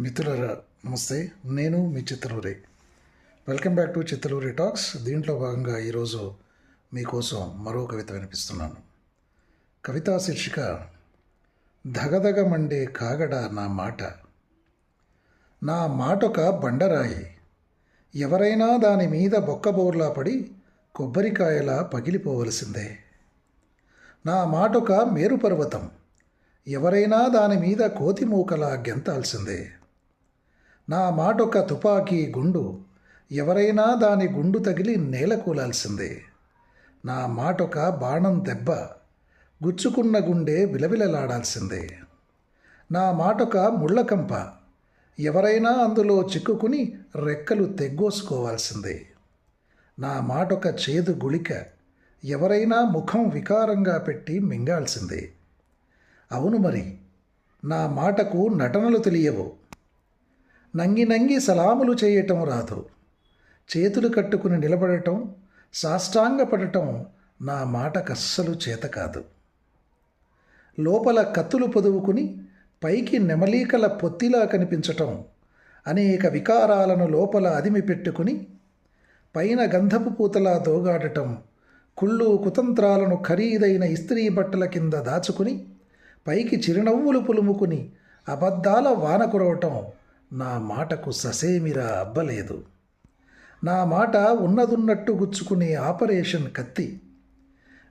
మిత్రులరా నమస్తే. నేను మీ Chittaluri welcome back to Chittaluri talks దీంట్లో భాగంగా ఈరోజు మీకోసం మరో కవిత వినిపిస్తున్నాను. కవితా శీర్షిక ధగధగ మండే కాగడ నా మాట. నా మాటొక బండరాయి. ఎవరైనా దాని మీద బొక్కబోర్లా పడి కొబ్బరికాయలా పగిలిపోవలసిందే. నా మాటొక మేరు పర్వతం ఎవరైనా దాని మీద కోతి మూకలా గెంతాల్సిందే. నా మాటొక తుపాకీ గుండు ఎవరైనా దాని గుండు తగిలి నేల కూలాల్సిందే. నా మాటొక బాణం దెబ్బ గుచ్చుకున్న గుండె విలవిలలాడాల్సిందే. నా మాటొక ముళ్ళకంప ఎవరైనా అందులో చిక్కుకుని రెక్కలు తెగ్గోసుకోవాల్సిందే. నా మాటొక చేదు గుళిక ఎవరైనా ముఖం వికారంగా పెట్టి మింగాల్సిందే. అవును మరి నా మాటకు నటనలు తెలియవు. నంగి నంగి సలాములు చేయటం రాదు. చేతులు కట్టుకుని నిలబడటం సాష్టాంగపడటం నా మాటకస్సలు చేత కాదు. లోపల కత్తులు పొదువుకుని పైకి నెమలీకల పొత్తిలా కనిపించటం అనేక వికారాలను లోపల అదిమి పెట్టుకుని పైన గంధపు పూతలా దోగాడటం కుళ్ళు కుతంత్రాలను ఖరీదైన ఇస్త్రీ బట్టల కింద దాచుకుని పైకి చిరునవ్వులు పులుముకుని అబద్ధాల వాన కురవటం నా మాటకు ససేమిరా అబ్బలేదు. నా మాట ఉన్నదున్నట్టు గుచ్చుకునే ఆపరేషన్ కత్తి.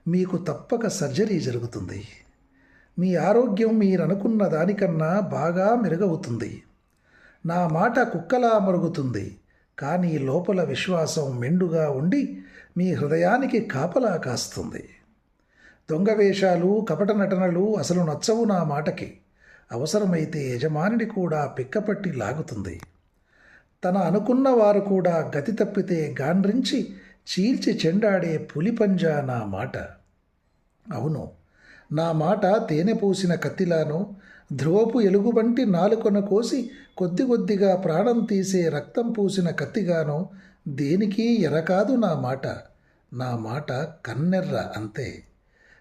మీకు తప్పక సర్జరీ జరుగుతుంది. మీ ఆరోగ్యం మీరనుకున్న దానికన్నా బాగా మెరుగవుతుంది. నా మాట కుక్కలా మరుగుతుంది. కానీ లోపల విశ్వాసం మెండుగా ఉండి మీ హృదయానికి కాపలా కాస్తుంది. దొంగ వేషాలు కపట నటనలు అసలు నచ్చవు నా మాటకి. అవసరమైతే యజమానిని కూడా పిక్కపట్టి లాగుతుంది. తన అనుకున్న వారు కూడా గతి తప్పితే గాండ్రించి చీల్చి చెండాడే పులిపంజా నా మాట. అవును నా మాట తేనె పూసిన కత్తిలాను ధ్రువపు ఎలుగుబంటి నాలుకొన కోసి కొద్ది కొద్దిగా ప్రాణం తీసే రక్తం పూసిన కత్తిగాను దేనికి ఎరకాదు నా మాట. నా మాట కన్నెర్ర అంతే.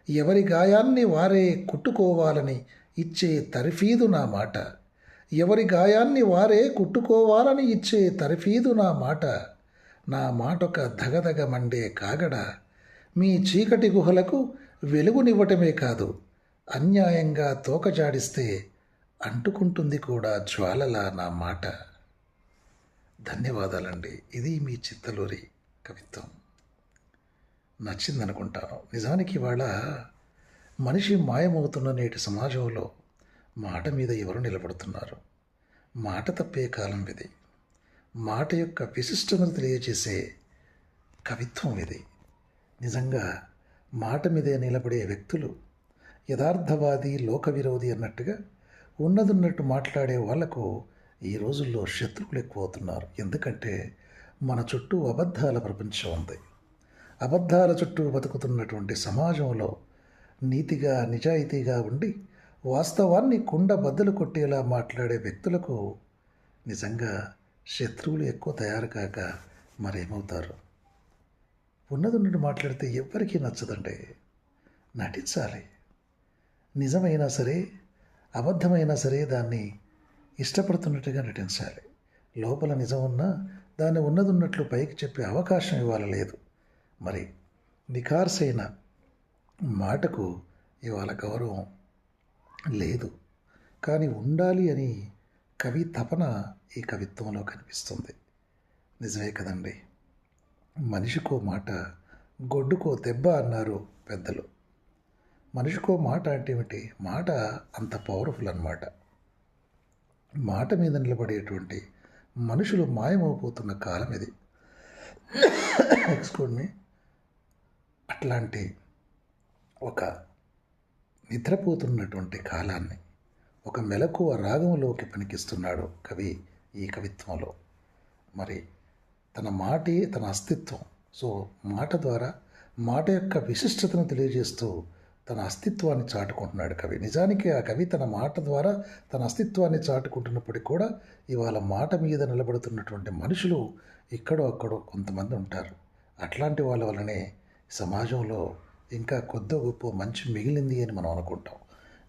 ఎవరి గాయాన్ని వారే కుట్టుకోవాలని ఇచ్చే తరఫీదు నా మాట. ఎవరి గాయాన్ని వారే కుట్టుకోవాలని ఇచ్చే తరఫీదు నా మాట. నా మాటొక ధగధగ మండే కాగడ. మీ చీకటి గుహలకు వెలుగునివ్వటమే కాదు అన్యాయంగా తోకజాడిస్తే అంటుకుంటుంది కూడా జ్వాలలా నా మాట. ధన్యవాదాలండి. ఇది మీ చిత్తలూరి కవిత్వం. నచ్చిందనుకుంటాను. నిజానికి ఇవాళ మనిషి మాయమవుతున్న నేటి సమాజంలో మాట మీద ఎవరు నిలబడుతున్నారు? మాట తప్పే కాలం ఇది మాట యొక్క విశిష్టతను తెలియజేసే కవిత్వం ఇది నిజంగా మాట మీదే నిలబడే వ్యక్తులు యథార్థవాది లోక విరోధి అన్నట్టుగా ఉన్నదున్నట్టు మాట్లాడే వాళ్ళకు ఈ రోజుల్లో శత్రువులు ఎక్కువ అవుతున్నారు ఎందుకంటే మన చుట్టూ అబద్ధాల ప్రపంచం ఉంది. అబద్ధాల చుట్టూ బతుకుతున్నటువంటి సమాజంలో నీతిగా నిజాయితీగా ఉండి వాస్తవాన్ని కుండ బద్దలు కొట్టేలా మాట్లాడే వ్యక్తులకు నిజంగా శత్రువులు ఎక్కువ తయారు కాక మరేమవుతారు? ఉన్నదున్నట్టు మాట్లాడితే ఎవ్వరికీ నచ్చదండి. నటించాలి. నిజమైనా సరే అబద్ధమైనా సరే దాన్ని ఇష్టపడుతున్నట్టుగా నటించాలి. లోపల నిజం ఉన్నా దాన్ని ఉన్నదున్నట్లు పైకి చెప్పే అవకాశం ఇవ్వాలి లేదు. మరి నిఖార్సైన మాటకు ఇవాళ గౌరవం లేదు. కానీ ఉండాలి అని కవి తపన ఈ కవిత్వంలో కనిపిస్తుంది. నిజమే కదండి. మనిషికో మాట గొడ్డుకో దెబ్బ అన్నారు పెద్దలు. మనిషికో మాట అంటే ఏమిటి? మాట అంత పవర్ఫుల్ అన్నమాట. మాట మీద నిలబడేటువంటి మనుషులు మాయమైపోతున్న కాలం ఇది. ఎక్స్క్యూజ్ మీ అట్లాంటి ఒక నిద్రపోతున్నటువంటి కాలాన్ని ఒక మెలకువ రాగంలోకి పనికిస్తున్నాడు కవి ఈ కవిత్వంలో. మరి తన మాటే తన అస్తిత్వం. సో మాట ద్వారా మాట యొక్క విశిష్టతను తెలియజేస్తూ తన అస్తిత్వాన్ని చాటుకుంటున్నాడు కవి. నిజానికి ఆ కవి తన మాట ద్వారా తన అస్తిత్వాన్ని చాటుకుంటున్నప్పటికీ కూడా ఇవాళ మాట మీద నిలబడుతున్నటువంటి మనుషులు ఇక్కడో అక్కడో కొంతమంది ఉంటారు. అట్లాంటి వాళ్ళ వల్లనే సమాజంలో ఇంకా కొద్దో గొప్ప మంచి మిగిలింది అని మనం అనుకుంటాం.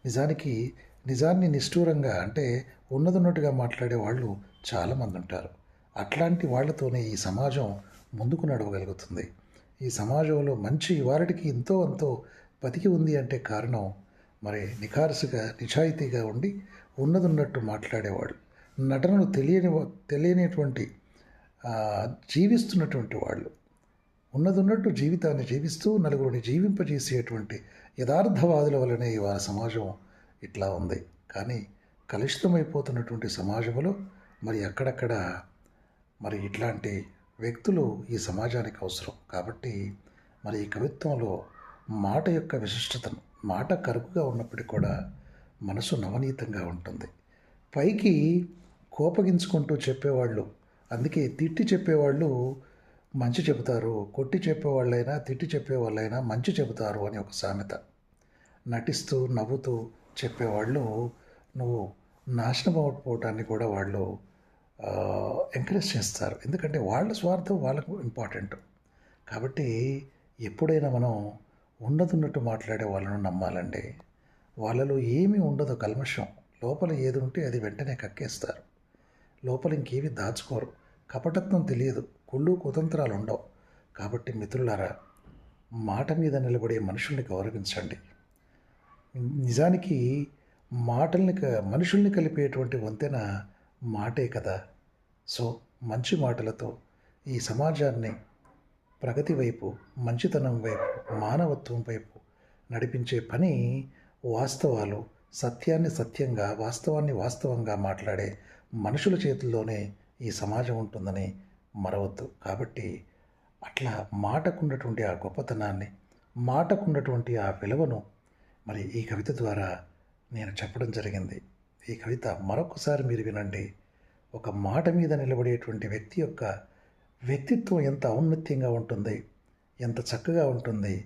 నిజానికి నిజాన్ని నిష్ఠూరంగా అంటే ఉన్నదున్నట్టుగా మాట్లాడే వాళ్ళు చాలామంది ఉంటారు. అట్లాంటి వాళ్ళతోనే ఈ సమాజం ముందుకు నడవగలుగుతుంది. ఈ సమాజంలో మంచి వారికి ఎంతో అంతో బతికి ఉంది అంటే కారణం మరి నిఖారసుగా నిజాయితీగా ఉండి ఉన్నదున్నట్టు మాట్లాడేవాడు నటనలు తెలియని తెలియనిటువంటి జీవిస్తున్నటువంటి వాళ్ళు. ఉన్నదున్నట్టు జీవితాన్ని జీవిస్తూ నలుగురిని జీవింపజేసేటువంటి యథార్థవాదుల వలనే ఇవాళ సమాజం ఇట్లా ఉంది. కానీ కలుషితమైపోతున్నటువంటి సమాజంలో మరి అక్కడక్కడ మరి ఇట్లాంటి వ్యక్తులు ఈ సమాజానికి అవసరం. కాబట్టి మరి ఈ కవిత్వంలో మాట యొక్క విశిష్టతను మాట కరుకుగా ఉన్నప్పటికీ కూడా మనసు నవనీతంగా ఉంటుంది. పైకి కోపగించుకుంటూ చెప్పేవాళ్ళు అందుకే తిట్టి చెప్పేవాళ్ళు మంచి చెబుతారు కొట్టి చెప్పేవాళ్ళైనా తిట్టి చెప్పేవాళ్ళైనా మంచి చెబుతారు అని ఒక సామెత. నటిస్తూ నవ్వుతూ చెప్పేవాళ్ళు నువ్వు నాశనం అవ్వకపోవటాన్ని కూడా వాళ్ళు ఎంకరేజ్ చేస్తారు. ఎందుకంటే వాళ్ళ స్వార్థం వాళ్ళకు ఇంపార్టెంట్ కాబట్టి ఎప్పుడైనా మనం ఉన్నదున్నట్టు మాట్లాడే వాళ్ళను నమ్మాలండి. వాళ్ళలో ఏమీ ఉండదు కల్మషం. లోపల ఏది ఉంటే అది వెంటనే కక్కేస్తారు. లోపల ఇంకేమీ దాచుకోరు. కపటత్వం తెలియదు. కుళ్ళు కుతంత్రాలు ఉండవు కాబట్టి మిత్రులారా మాట మీద నిలబడే మనుషుల్ని గౌరవించండి. నిజానికి మాటల్ని క- మనుషుల్ని కలిపేటువంటి వంతెన మాటే కదా. సో మంచి మాటలతో ఈ సమాజాన్ని ప్రగతి వైపు మంచితనం వైపు మానవత్వం వైపు నడిపించే పని వాస్తవాలు సత్యాన్ని సత్యంగా వాస్తవాన్ని వాస్తవంగా మాట్లాడే మనుషుల చేతుల్లోనే ఈ సమాజం ఉంటుందని మరవద్దు. కాబట్టి అట్లా మాటకున్నటువంటి ఆ గొప్పతనాన్ని మాటకున్నటువంటి ఆ విలువను మరి ఈ కవిత ద్వారా నేను చెప్పడం జరిగింది. ఈ కవిత మరొకసారి మీరు వినండి. ఒక మాట మీద నిలబడేటువంటి వ్యక్తి యొక్క వ్యక్తిత్వం ఎంత ఔన్నత్యంగా ఉంటుంది ఎంత చక్కగా ఉంటుంది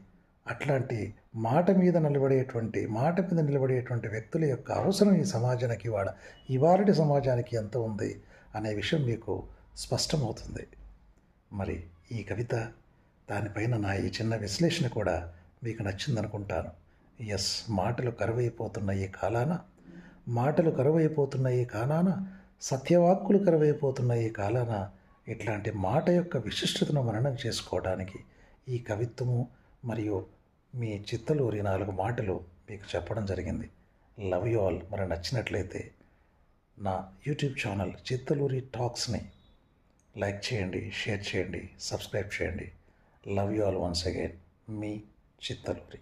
అట్లాంటి మాట మీద నిలబడేటువంటి మాట మీద నిలబడేటువంటి వ్యక్తుల యొక్క అవసరం ఈ సమాజానికి వాడ ఇవాళటి సమాజానికి ఎంత ఉంది అనే విషయం మీకు స్పష్టమవుతుంది. మరి ఈ కవిత దానిపైన నా ఈ చిన్న విశ్లేషణ కూడా మీకు నచ్చిందనుకుంటాను. ఎస్ మాటలు కరువైపోతున్న ఈ కాలాన మాటలు కరువైపోతున్న ఈ కాలాన సత్యవాక్కులు కరువైపోతున్న ఈ కాలాన ఇట్లాంటి మాట యొక్క విశిష్టతను మననం చేసుకోవడానికి ఈ కవిత్వము మరియు మీ చిత్తలూరి నాలుగు మాటలు మీకు చెప్పడం జరిగింది. Love you all. మరి నచ్చినట్లయితే నా యూట్యూబ్ ఛానల్ చిత్తలూరి టాక్స్ని లైక్ చేయండి షేర్ చేయండి సబ్స్క్రైబ్ చేయండి. Love you all once again me Chittaluri.